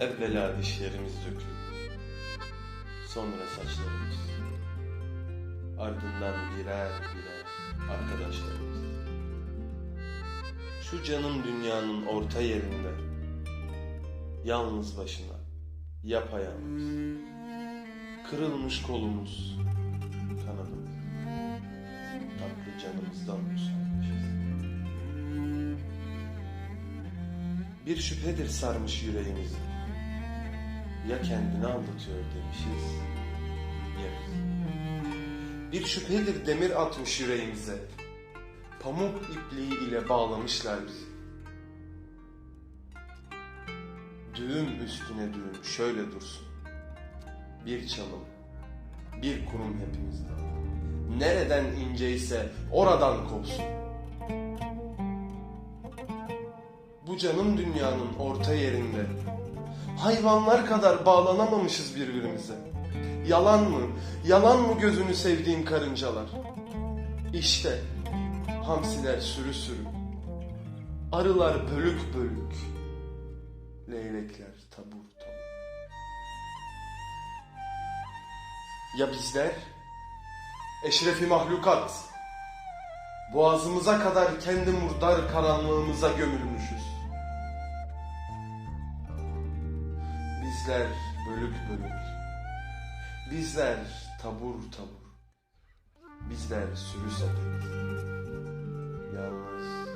Evvela dişlerimiz dökülür. Sonra saçlarımız. Ardından birer birer arkadaşlarımız. Şu canım dünyanın orta yerinde. Yalnız başına. Yapayalnız. Kırılmış kolumuz. Kanadımız. Tatlı canımızdan müsaitmişiz. Bir şüphedir sarmış yüreğimizi. Ya kendini aldatıyor demişiz ya biz. Bir şüphedir demir atmış yüreğimize. Pamuk ipliği ile bağlamışlar bizi. Düğüm üstüne düğüm şöyle dursun. Bir çalım, bir kurum hepimizden. Nereden inceyse oradan kopsun. Bu canım dünyanın orta yerinde. Hayvanlar kadar bağlanamamışız birbirimize. Yalan mı? Yalan mı gözünü sevdiğim karıncalar? İşte hamsiler sürü sürü. Arılar bölük bölük. Leylekler tabur tabur. Ya bizler? Eşrefi mahlukat. Boğazımıza kadar kendi murdar karanlığımıza gömülmüşüz. Bizler bölük bölük. Bizler tabur tabur. Bizler sürü sepet. Yalnız